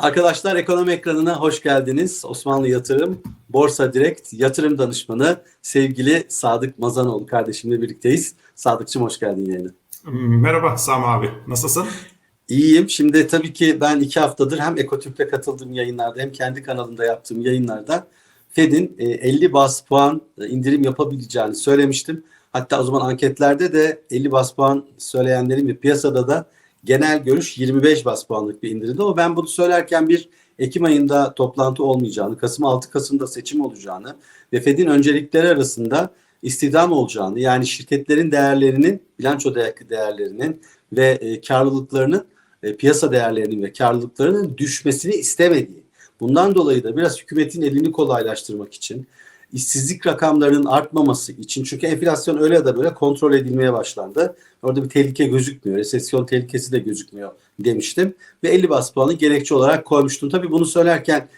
Arkadaşlar ekonomi ekranına hoş geldiniz. Osmanlı Yatırım, Borsa Direkt yatırım danışmanı sevgili Sadık Mazanoğlu kardeşimle birlikteyiz. Sadıkçım hoş geldin yayına. Merhaba Sami abi. Nasılsın? İyiyim. Şimdi tabii ki ben iki haftadır hem Ekotürk'te katıldığım yayınlarda hem kendi kanalımda yaptığım yayınlarda Fed'in e, 50 bas puan e, indirim yapabileceğini söylemiştim. Hatta o zaman anketlerde de 50 bas puan söyleyenlerin ve piyasada da genel görüş 25 bas puanlık bir indirimdi. Ama ben bunu söylerken bir Ekim ayında toplantı olmayacağını, Kasım 6 Kasım'da seçim olacağını ve Fed'in öncelikleri arasında istihdam olacağını yani şirketlerin değerlerinin, bilanço değerlerinin ve e, karlılıklarının, e, piyasa değerlerinin ve karlılıklarının düşmesini istemediği. Bundan dolayı da biraz hükümetin elini kolaylaştırmak için, işsizlik rakamlarının artmaması için çünkü enflasyon öyle ya da böyle kontrol edilmeye başlandı. Orada bir tehlike gözükmüyor. Resesyon tehlikesi de gözükmüyor demiştim. Ve 50 bas puanı gerekçe olarak koymuştum. Tabii bunu söylerken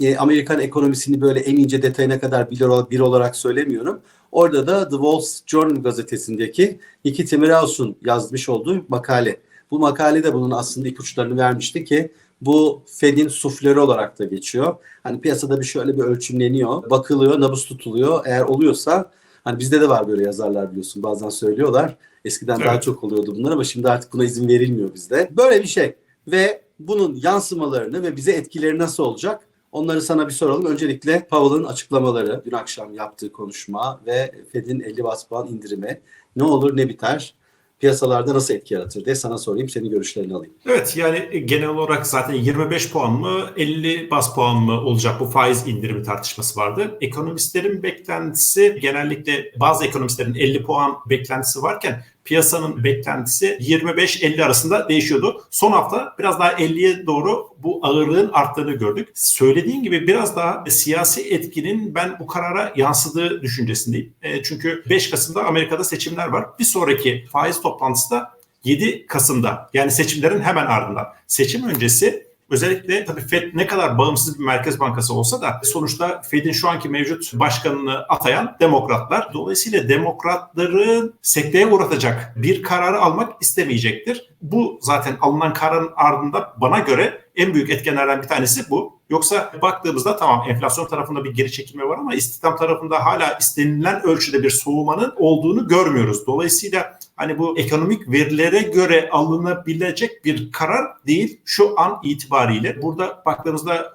e, Amerikan ekonomisini böyle en ince detayına kadar bir, olarak söylemiyorum. Orada da The Wall Street Journal gazetesindeki Nikki Timiraos'un yazmış olduğu makale. Bu makalede bunun aslında ipuçlarını vermişti ki bu Fed'in sufleri olarak da geçiyor. Hani piyasada bir şöyle bir ölçümleniyor, bakılıyor, nabız tutuluyor. Eğer oluyorsa hani bizde de var böyle yazarlar biliyorsun bazen söylüyorlar. Eskiden evet. daha çok oluyordu bunlar ama şimdi artık buna izin verilmiyor bizde. Böyle bir şey ve bunun yansımalarını ve bize etkileri nasıl olacak? Onları sana bir soralım. Öncelikle Powell'ın açıklamaları, dün akşam yaptığı konuşma ve Fed'in 50 bas puan indirimi ne olur ne biter? Piyasalarda nasıl etki yaratır diye sana sorayım. Senin görüşlerini alayım. Evet yani genel olarak zaten 25 puan mı 50 bas puan mı olacak bu faiz indirimi tartışması vardı. Ekonomistlerin beklentisi genellikle bazı ekonomistlerin 50 puan beklentisi varken piyasanın beklentisi 25-50 arasında değişiyordu. Son hafta biraz daha 50'ye doğru bu ağırlığın arttığını gördük. Söylediğin gibi biraz daha siyasi etkinin ben bu karara yansıdığı düşüncesindeyim. E, çünkü 5 Kasım'da Amerika'da seçimler var. Bir sonraki faiz toplantısı da 7 Kasım'da yani seçimlerin hemen ardından. Seçim öncesi Özellikle tabii FED ne kadar bağımsız bir merkez bankası olsa da sonuçta FED'in şu anki mevcut başkanını atayan demokratlar. Dolayısıyla demokratların sekteye uğratacak bir kararı almak istemeyecektir. Bu zaten alınan kararın ardında bana göre en büyük etkenlerden bir tanesi bu. Yoksa baktığımızda tamam enflasyon tarafında bir geri çekilme var ama istihdam tarafında hala istenilen ölçüde bir soğumanın olduğunu görmüyoruz. Dolayısıyla hani bu ekonomik verilere göre alınabilecek bir karar değil şu an itibariyle. Burada baktığımızda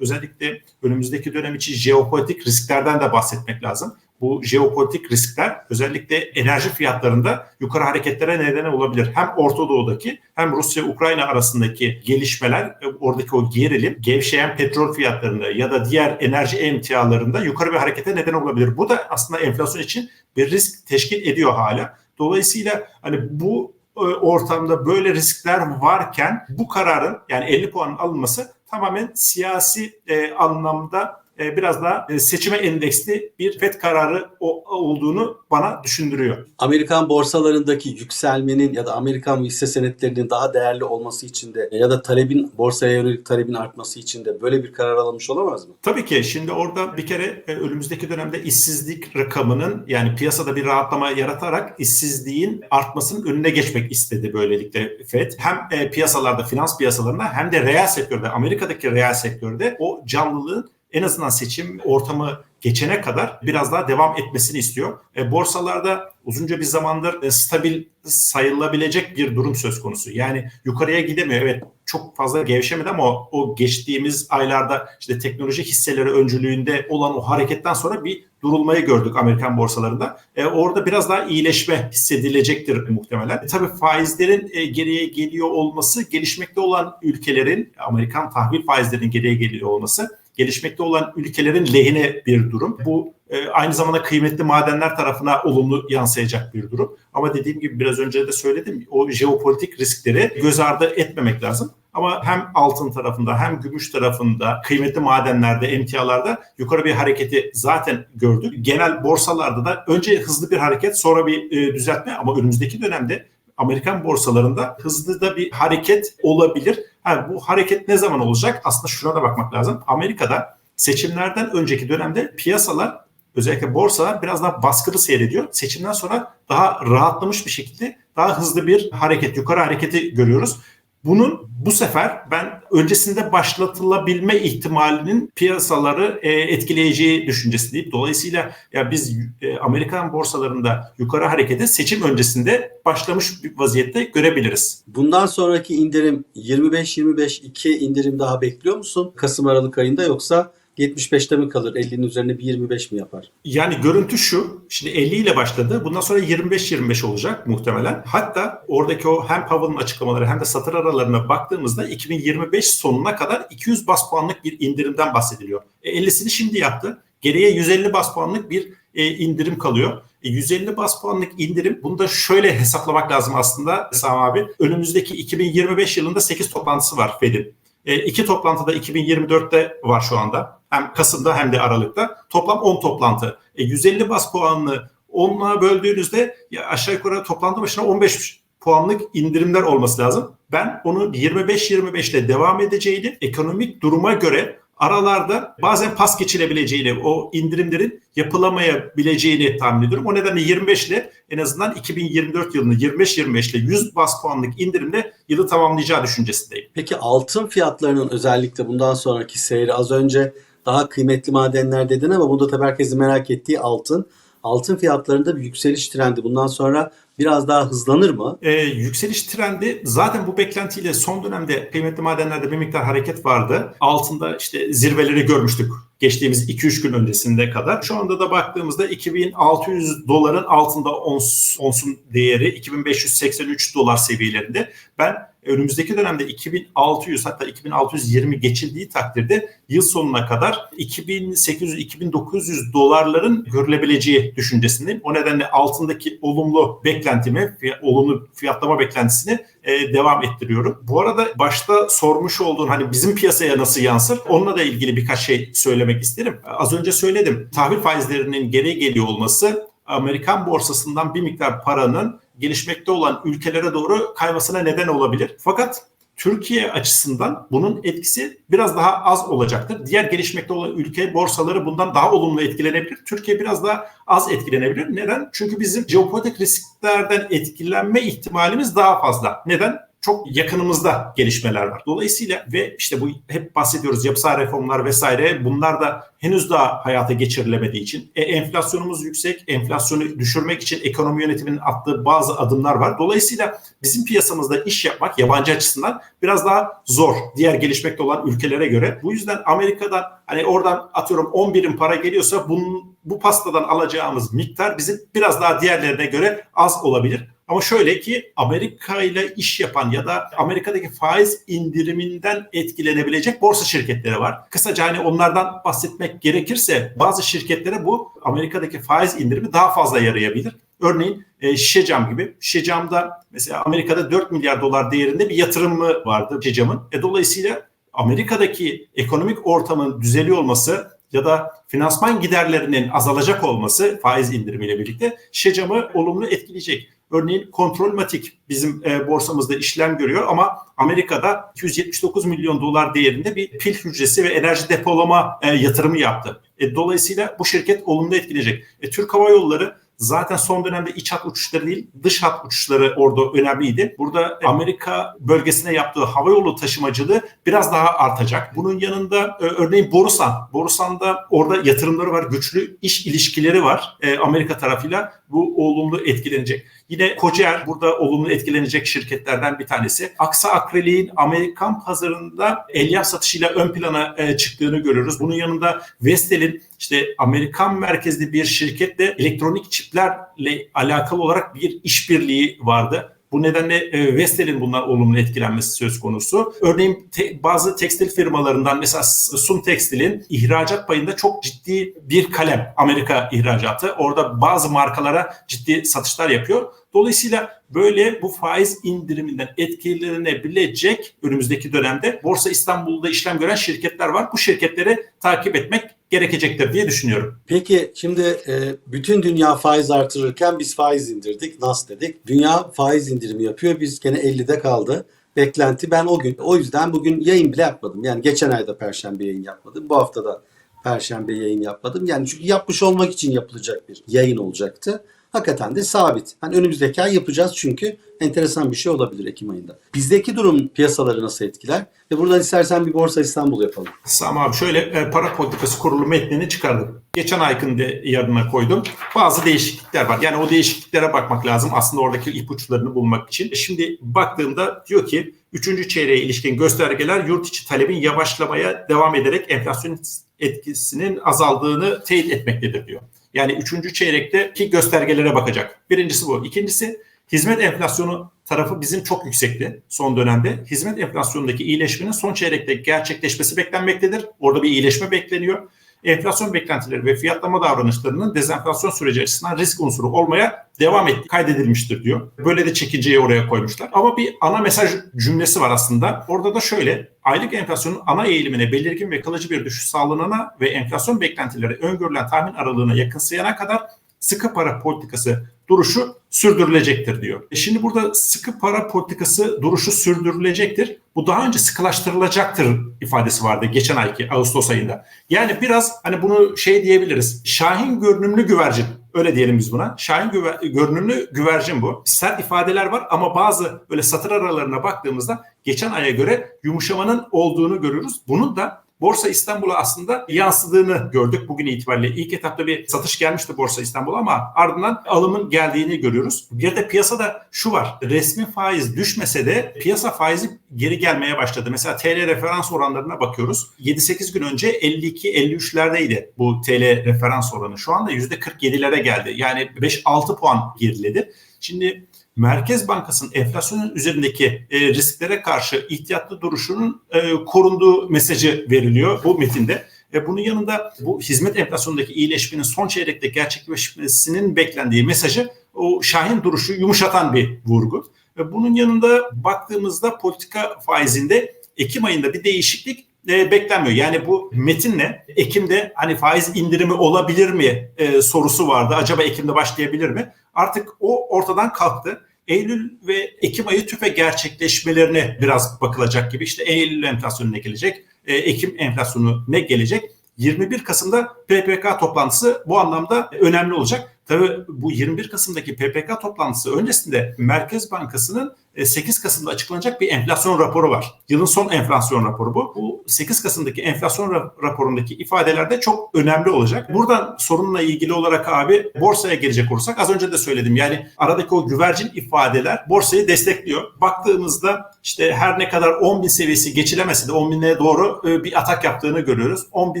özellikle önümüzdeki dönem için jeopolitik risklerden de bahsetmek lazım bu jeopolitik riskler özellikle enerji fiyatlarında yukarı hareketlere neden olabilir. Hem Orta Doğu'daki hem Rusya-Ukrayna arasındaki gelişmeler, e, oradaki o gerilim gevşeyen petrol fiyatlarında ya da diğer enerji emtialarında yukarı bir harekete neden olabilir. Bu da aslında enflasyon için bir risk teşkil ediyor hala. Dolayısıyla hani bu e, ortamda böyle riskler varken bu kararın yani 50 puanın alınması tamamen siyasi e, anlamda e, biraz daha e, seçime endeksli bir FED kararı olduğunu bana düşündürüyor. Amerikan borsalarındaki yükselmenin ya da Amerikan hisse senetlerinin daha değerli olması için de ya da talebin borsaya yönelik talebin artması için de böyle bir karar alınmış olamaz mı? Tabii ki. Şimdi orada bir kere e, önümüzdeki dönemde işsizlik rakamının yani piyasada bir rahatlama yaratarak işsizliğin artmasının önüne geçmek istedi böylelikle FED. Hem piyasalarda, finans piyasalarında hem de reel sektörde, Amerika'daki reel sektörde o canlılığın en azından seçim ortamı geçene kadar biraz daha devam etmesini istiyor. E, borsalarda uzunca bir zamandır e, stabil sayılabilecek bir durum söz konusu. Yani yukarıya gidemiyor. Evet çok fazla gevşemedi ama o, geçtiğimiz aylarda işte teknoloji hisseleri öncülüğünde olan o hareketten sonra bir durulmayı gördük Amerikan borsalarında. E, orada biraz daha iyileşme hissedilecektir muhtemelen. E, tabii faizlerin e, geriye geliyor olması gelişmekte olan ülkelerin Amerikan tahvil faizlerinin geriye geliyor olması gelişmekte olan ülkelerin lehine bir durum. Bu e, aynı zamanda kıymetli madenler tarafına olumlu yansıyacak bir durum. Ama dediğim gibi biraz önce de söyledim o jeopolitik riskleri göz ardı etmemek lazım. Ama hem altın tarafında hem gümüş tarafında kıymetli madenlerde, emtialarda yukarı bir hareketi zaten gördük. Genel borsalarda da önce hızlı bir hareket sonra bir e, düzeltme ama önümüzdeki dönemde Amerikan borsalarında hızlı da bir hareket olabilir. Ha, bu hareket ne zaman olacak? Aslında şuna da bakmak lazım. Amerika'da seçimlerden önceki dönemde piyasalar özellikle borsalar biraz daha baskılı seyrediyor. Seçimden sonra daha rahatlamış bir şekilde daha hızlı bir hareket, yukarı hareketi görüyoruz. Bunun bu sefer ben öncesinde başlatılabilme ihtimalinin piyasaları e, etkileyeceği düşüncesindeyim. Dolayısıyla ya biz e, Amerikan borsalarında yukarı harekete seçim öncesinde başlamış bir vaziyette görebiliriz. Bundan sonraki indirim 25-25 2 indirim daha bekliyor musun? Kasım Aralık ayında yoksa 75'te mi kalır? 50'nin üzerine bir 25 mi yapar? Yani görüntü şu, şimdi 50 ile başladı. Bundan sonra 25-25 olacak muhtemelen. Hatta oradaki o hem Powell'ın açıklamaları hem de satır aralarına baktığımızda 2025 sonuna kadar 200 bas puanlık bir indirimden bahsediliyor. E, 50'sini şimdi yaptı. Geriye 150 bas puanlık bir e, indirim kalıyor. E, 150 bas puanlık indirim bunu da şöyle hesaplamak lazım aslında Sami abi. Önümüzdeki 2025 yılında 8 toplantısı var Fed'in. E, iki toplantıda 2024'te var şu anda. Hem Kasım'da hem de Aralık'ta. Toplam 10 toplantı. E, 150 bas puanlı 10'la böldüğünüzde ya aşağı yukarı toplantı başına 15 puanlık indirimler olması lazım. Ben onu 25-25 ile devam edeceğini, ekonomik duruma göre aralarda bazen pas geçilebileceğini, o indirimlerin yapılamayabileceğini tahmin ediyorum. O nedenle 25 ile en azından 2024 yılını 25-25 ile 100 bas puanlık indirimle yılı tamamlayacağı düşüncesindeyim. Peki altın fiyatlarının özellikle bundan sonraki seyri az önce daha kıymetli madenler dedin ama bunda tabii herkesin merak ettiği altın. Altın fiyatlarında bir yükseliş trendi bundan sonra biraz daha hızlanır mı? Ee, yükseliş trendi zaten bu beklentiyle son dönemde kıymetli madenlerde bir miktar hareket vardı. Altında işte zirveleri görmüştük geçtiğimiz 2-3 gün öncesinde kadar. Şu anda da baktığımızda 2600 doların altında ons, onsun değeri 2583 dolar seviyelerinde. Ben önümüzdeki dönemde 2600 hatta 2620 geçildiği takdirde yıl sonuna kadar 2800-2900 dolarların görülebileceği düşüncesindeyim. O nedenle altındaki olumlu beklentimi, olumlu fiyatlama beklentisini e, devam ettiriyorum. Bu arada başta sormuş olduğun hani bizim piyasaya nasıl yansır onunla da ilgili birkaç şey söylemek isterim. Az önce söyledim. Tahvil faizlerinin geri geliyor olması Amerikan borsasından bir miktar paranın gelişmekte olan ülkelere doğru kaymasına neden olabilir. Fakat Türkiye açısından bunun etkisi biraz daha az olacaktır. Diğer gelişmekte olan ülke borsaları bundan daha olumlu etkilenebilir. Türkiye biraz daha az etkilenebilir. Neden? Çünkü bizim jeopolitik risklerden etkilenme ihtimalimiz daha fazla. Neden? Çok yakınımızda gelişmeler var. Dolayısıyla ve işte bu hep bahsediyoruz yapısal reformlar vesaire bunlar da henüz daha hayata geçirilemediği için e, enflasyonumuz yüksek. Enflasyonu düşürmek için ekonomi yönetiminin attığı bazı adımlar var. Dolayısıyla bizim piyasamızda iş yapmak yabancı açısından biraz daha zor diğer gelişmekte olan ülkelere göre. Bu yüzden Amerika'dan hani oradan atıyorum 10 birim para geliyorsa bunun bu pastadan alacağımız miktar bizim biraz daha diğerlerine göre az olabilir. Ama şöyle ki Amerika ile iş yapan ya da Amerika'daki faiz indiriminden etkilenebilecek borsa şirketleri var. Kısaca hani onlardan bahsetmek gerekirse bazı şirketlere bu Amerika'daki faiz indirimi daha fazla yarayabilir. Örneğin e, Şişecam gibi. Şişecam'da mesela Amerika'da 4 milyar dolar değerinde bir yatırımı vardı Şişecam'ın. E, dolayısıyla Amerika'daki ekonomik ortamın düzeliyor olması ya da finansman giderlerinin azalacak olması faiz indirimiyle birlikte Şişecam'ı olumlu etkileyecek. Örneğin Kontrolmatik bizim e, borsamızda işlem görüyor ama Amerika'da 279 milyon dolar değerinde bir pil hücresi ve enerji depolama e, yatırımı yaptı. E, dolayısıyla bu şirket olumlu etkileyecek. E, Türk Hava Yolları zaten son dönemde iç hat uçuşları değil dış hat uçuşları orada önemliydi. Burada Amerika bölgesine yaptığı havayolu taşımacılığı biraz daha artacak. Bunun yanında e, örneğin Borusan. Borusan'da orada yatırımları var, güçlü iş ilişkileri var e, Amerika tarafıyla. Bu olumlu etkilenecek. Yine Kocaer burada olumlu etkilenecek şirketlerden bir tanesi. Aksa Akreliğin Amerikan pazarında elyaf satışıyla ön plana e, çıktığını görüyoruz. Bunun yanında Vestel'in işte Amerikan merkezli bir şirketle elektronik çiplerle alakalı olarak bir işbirliği vardı. Bu nedenle e, Vestel'in bundan olumlu etkilenmesi söz konusu. Örneğin te, bazı tekstil firmalarından mesela Sun Tekstil'in ihracat payında çok ciddi bir kalem Amerika ihracatı. Orada bazı markalara ciddi satışlar yapıyor. Dolayısıyla böyle bu faiz indiriminden etkilenebilecek önümüzdeki dönemde Borsa İstanbul'da işlem gören şirketler var. Bu şirketleri takip etmek gerekecektir diye düşünüyorum. Peki şimdi e, bütün dünya faiz artırırken biz faiz indirdik, nas dedik. Dünya faiz indirimi yapıyor. Biz gene 50'de kaldı. Beklenti ben o gün o yüzden bugün yayın bile yapmadım. Yani geçen ayda perşembe yayın yapmadım. Bu hafta da perşembe yayın yapmadım. Yani çünkü yapmış olmak için yapılacak bir yayın olacaktı. Hakikaten de sabit. Hani önümüzdeki ay yapacağız çünkü enteresan bir şey olabilir Ekim ayında. Bizdeki durum piyasaları nasıl etkiler? Ve buradan istersen bir Borsa İstanbul yapalım. Sami abi şöyle e, para politikası kurulu metnini çıkardım. Geçen aykın de yanına koydum. Bazı değişiklikler var. Yani o değişikliklere bakmak lazım. Aslında oradaki ipuçlarını bulmak için. E, Şimdi baktığımda diyor ki 3. çeyreğe ilişkin göstergeler yurt içi talebin yavaşlamaya devam ederek enflasyon etkisinin azaldığını teyit etmektedir diyor. Yani 3. çeyrekteki göstergelere bakacak. Birincisi bu. İkincisi hizmet enflasyonu tarafı bizim çok yüksekti son dönemde. Hizmet enflasyonundaki iyileşmenin son çeyrekte gerçekleşmesi beklenmektedir. Orada bir iyileşme bekleniyor. Enflasyon beklentileri ve fiyatlama davranışlarının dezenflasyon süreci açısından risk unsuru olmaya devam etti, kaydedilmiştir diyor. Böyle de çekiciyi oraya koymuşlar. Ama bir ana mesaj cümlesi var aslında. Orada da şöyle, aylık enflasyonun ana eğilimine belirgin ve kalıcı bir düşüş sağlanana ve enflasyon beklentileri öngörülen tahmin aralığına yakınsayana kadar sıkı para politikası duruşu sürdürülecektir diyor. E şimdi burada sıkı para politikası duruşu sürdürülecektir. Bu daha önce sıkılaştırılacaktır ifadesi vardı geçen ayki Ağustos ayında. Yani biraz hani bunu şey diyebiliriz. Şahin görünümlü güvercin. Öyle diyelim biz buna. Şahin güver- görünümlü güvercin bu. Sert ifadeler var ama bazı böyle satır aralarına baktığımızda geçen aya göre yumuşamanın olduğunu görürüz. Bunun da Borsa İstanbul'a aslında yansıdığını gördük bugün itibariyle. İlk etapta bir satış gelmişti Borsa İstanbul'a ama ardından alımın geldiğini görüyoruz. Bir de piyasada şu var. Resmi faiz düşmese de piyasa faizi geri gelmeye başladı. Mesela TL referans oranlarına bakıyoruz. 7-8 gün önce 52-53'lerdeydi bu TL referans oranı. Şu anda %47'lere geldi. Yani 5-6 puan geriledi. Şimdi Merkez Bankası'nın enflasyonun üzerindeki e, risklere karşı ihtiyatlı duruşunun e, korunduğu mesajı veriliyor bu metinde. E, bunun yanında bu hizmet enflasyonundaki iyileşmenin son çeyrekte gerçekleşmesinin beklendiği mesajı o şahin duruşu yumuşatan bir vurgu. E, bunun yanında baktığımızda politika faizinde Ekim ayında bir değişiklik e, beklenmiyor. Yani bu metinle Ekim'de hani faiz indirimi olabilir mi e, sorusu vardı. Acaba Ekim'de başlayabilir mi? Artık o ortadan kalktı. Eylül ve Ekim ayı tüfe gerçekleşmelerine biraz bakılacak gibi. İşte Eylül enflasyonu ne gelecek? E, Ekim enflasyonu ne gelecek? 21 Kasım'da PPK toplantısı bu anlamda önemli olacak. Tabii bu 21 Kasım'daki PPK toplantısı öncesinde Merkez Bankası'nın 8 Kasım'da açıklanacak bir enflasyon raporu var. Yılın son enflasyon raporu bu. Bu 8 Kasım'daki enflasyon raporundaki ifadeler de çok önemli olacak. Buradan sorunla ilgili olarak abi borsaya gelecek olursak az önce de söyledim. Yani aradaki o güvercin ifadeler borsayı destekliyor. Baktığımızda işte her ne kadar 10 bin seviyesi geçilemese de 10 binlere doğru bir atak yaptığını görüyoruz. 10 bin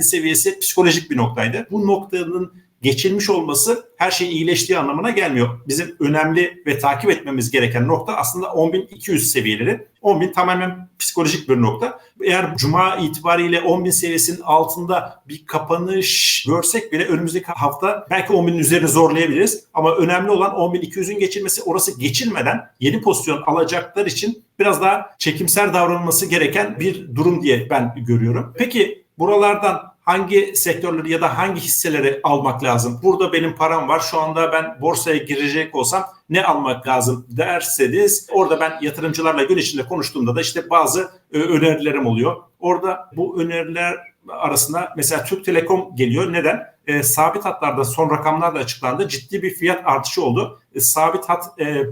seviyesi psikolojik bir noktaydı. Bu noktanın geçilmiş olması her şeyin iyileştiği anlamına gelmiyor. Bizim önemli ve takip etmemiz gereken nokta aslında 10.200 seviyeleri. 10.000 tamamen psikolojik bir nokta. Eğer cuma itibariyle 10.000 seviyesinin altında bir kapanış görsek bile önümüzdeki hafta belki 10.000'in üzerine zorlayabiliriz. Ama önemli olan 10.200'ün geçilmesi orası geçilmeden yeni pozisyon alacaklar için biraz daha çekimser davranılması gereken bir durum diye ben görüyorum. Peki buralardan hangi sektörleri ya da hangi hisseleri almak lazım? Burada benim param var. Şu anda ben borsaya girecek olsam ne almak lazım derseniz orada ben yatırımcılarla gün içinde konuştuğumda da işte bazı önerilerim oluyor. Orada bu öneriler arasında mesela Türk Telekom geliyor. Neden? E, sabit hatlarda son rakamlar da açıklandı. Ciddi bir fiyat artışı oldu. E, sabit hat e,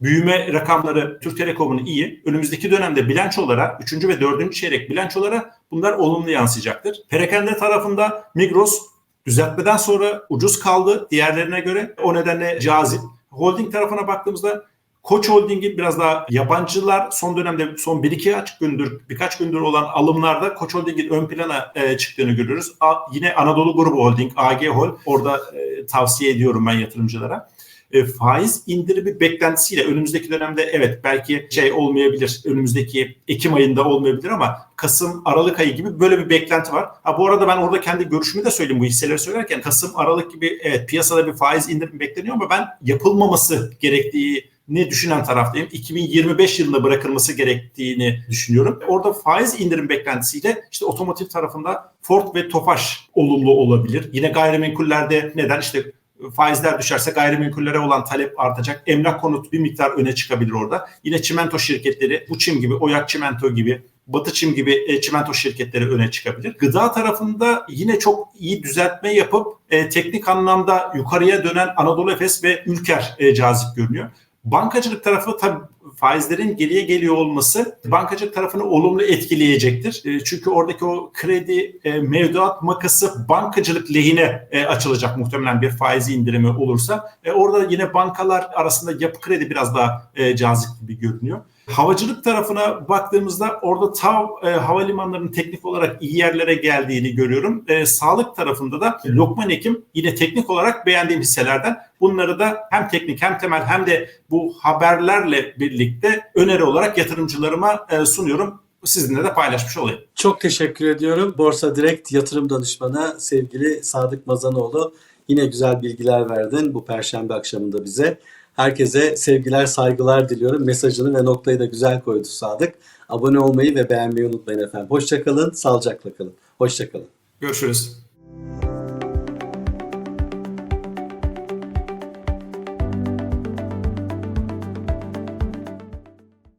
büyüme rakamları Türk Telekom'un iyi. Önümüzdeki dönemde bilançolara, 3. ve 4. çeyrek bilançolara bunlar olumlu yansıyacaktır. Perakende tarafında Migros düzeltmeden sonra ucuz kaldı diğerlerine göre. O nedenle cazip. Holding tarafına baktığımızda Koç Holding'in biraz daha yabancılar son dönemde son 1-2 gündür birkaç gündür olan alımlarda Koç Holding'in ön plana e, çıktığını görüyoruz. A, yine Anadolu Grubu Holding, AG Hol orada e, tavsiye ediyorum ben yatırımcılara e, faiz indirimi beklentisiyle önümüzdeki dönemde evet belki şey olmayabilir önümüzdeki Ekim ayında olmayabilir ama Kasım Aralık ayı gibi böyle bir beklenti var. Ha bu arada ben orada kendi görüşümü de söyleyeyim bu hisseleri söylerken Kasım Aralık gibi evet piyasada bir faiz indirimi bekleniyor ama ben yapılmaması gerektiği ne düşünen taraftayım. 2025 yılında bırakılması gerektiğini düşünüyorum. Orada faiz indirim beklentisiyle işte otomotiv tarafında Ford ve Tofaş olumlu olabilir. Yine gayrimenkullerde neden işte faizler düşerse gayrimenkullere olan talep artacak. Emlak konut bir miktar öne çıkabilir orada. Yine çimento şirketleri, Uçim gibi, Oyak Çimento gibi Batı Çim gibi e, çimento şirketleri öne çıkabilir. Gıda tarafında yine çok iyi düzeltme yapıp e, teknik anlamda yukarıya dönen Anadolu Efes ve Ülker e, cazip görünüyor. Bankacılık tarafı tabii faizlerin geriye geliyor olması bankacılık tarafını olumlu etkileyecektir. E, Çünkü oradaki o kredi e, mevduat makası bankacılık lehine e, açılacak muhtemelen bir faizi indirimi olursa. Orada yine bankalar arasında yapı kredi biraz daha cazip gibi görünüyor. Havacılık tarafına baktığımızda orada TAV e, havalimanlarının teknik olarak iyi yerlere geldiğini görüyorum. E, sağlık tarafında da Lokman Hekim yine teknik olarak beğendiğim hisselerden. Bunları da hem teknik hem temel hem de bu haberlerle birlikte öneri olarak yatırımcılarıma e, sunuyorum. Sizinle de paylaşmış olayım. Çok teşekkür ediyorum. Borsa Direkt yatırım danışmanı sevgili Sadık Mazanoğlu. Yine güzel bilgiler verdin bu perşembe akşamında bize. Herkese sevgiler, saygılar diliyorum. Mesajını ve noktayı da güzel koydu Sadık. Abone olmayı ve beğenmeyi unutmayın efendim. Hoşçakalın, sağlıcakla kalın. Hoşçakalın. Görüşürüz.